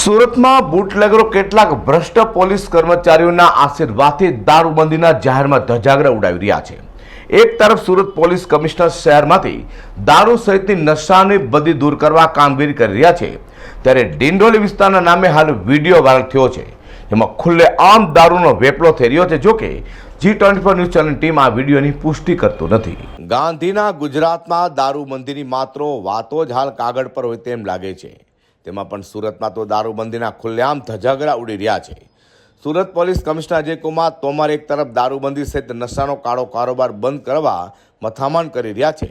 સુરતમાં બુટલેગરો કેટલાક ભ્રષ્ટ પોલીસ કર્મચારીઓના આશીર્વાદથી દારૂબંધીના જાહેરમાં ધજાગરા ઉડાવી રહ્યા છે. એક તરફ સુરત પોલીસ કમિશનર શહેરમાંથી દારૂ સહિતની નશાની બધી દૂર કરવા કામગીરી કરી રહ્યા છે. ત્યારે ડિંડોલી વિસ્તારના નામે હાલ વીડિયો વાયરલ થયો છે. એમાં ખુલ્લે આમ દારૂનો વેપલો થઈ રહ્યો છે જોકે G twenty four news channel team આ વિડીયોની પુષ્ટિ કરતું નથી. ગાંધીના ગુજરાતમાં દારૂબંધીની માત્ર વાતો જ હાલ કાગળ પર હોય તેમ લાગે છે. તેમાં પણ સુરતમાં તો દારૂબંધીના ખુલ્લેઆમ ધજાગરા ઉડી રહ્યા છે. સુરત પોલીસ કમિશનર અજય કુમાર તોમર એક તરફ દારૂબંધી સહિત નશાનો કાળો કારોબાર બંધ કરવા મથામણ કરી રહ્યા છે.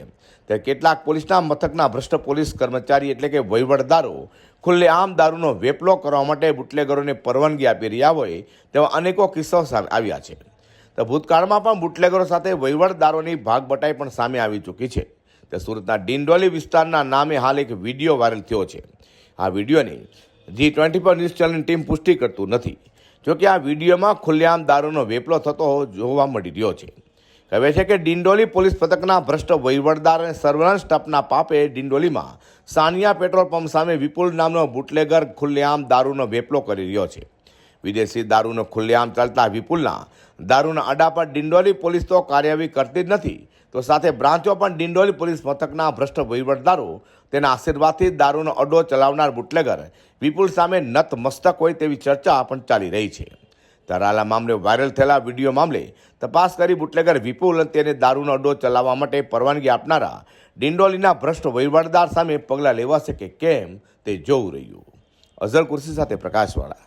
ત્યારે કેટલાક પોલીસના મથકના ભ્રષ્ટ પોલીસ કર્મચારી એટલે કે વહીવટદારો ખુલ્લેઆમ દારૂનો વેપલો કરવા માટે બુટલેગરોને પરવાનગી આપી રહ્યા હોય તેવા અનેકો કિસ્સાઓ સામે આવ્યા છે. તો ભૂતકાળમાં પણ બુટલેગરો સાથે વહીવટદારોની ભાગબટાઈ પણ સામે આવી ચૂકી છે. તે સુરતના ડિંડોલી વિસ્તારના નામે હાલ એક વીડિયો વાયરલ થયો છે. આ વિડીયોની જી ટ્વેન્ટી ફોર ન્યૂઝ ચેનલની ટીમ પુષ્ટિ કરતું નથી. જોકે આ વિડીયોમાં ખુલ્લેઆમ દારૂનો વેપલો થતો જોવા મળી રહ્યો છે. કહે છે કે ડિંડોલી પોલીસ પથકના ભ્રષ્ટ વહીવટદાર અને સર્વેલન્સ સ્ટાફના પાપે ડિંડોલીમાં સાનિયા પેટ્રોલ પંપ સામે વિપુલ નામનો બુટલેગર ખુલ્લેઆમ દારૂનો વેપલો કરી રહ્યો છે. વિદેશી દારૂનો ખુલ્લેઆમ ચાલતા વિપુલના દારૂના અડા પર ડિંડોલી પોલીસ તો કાર્યવાહી કરતી જ નથી. તો સાથે બ્રાન્ચો પણ ડિંડોલી પોલીસ મથકના ભ્રષ્ટ વહીવટદારો તેના આશીર્વાદથી દારૂનો અડો ચલાવનાર બુટલેગર વિપુલ સામે નત મસ્તક હોય તેવી ચર્ચા પણ ચાલી રહી છે. ધરાલા મામલે વાયરલ થયેલા વીડિયો મામલે તપાસ કરી બુટલેગર વિપુલ અને તેને દારૂનો અડ્ડો ચલાવવા માટે પરવાનગી આપનારા ડિંડોલીના ભ્રષ્ટ વહીવટદાર સામે પગલાં લેવાશે કે કેમ તે જોવું રહ્યું. અઝર કુર્સી સાથે પ્રકાશવાળા.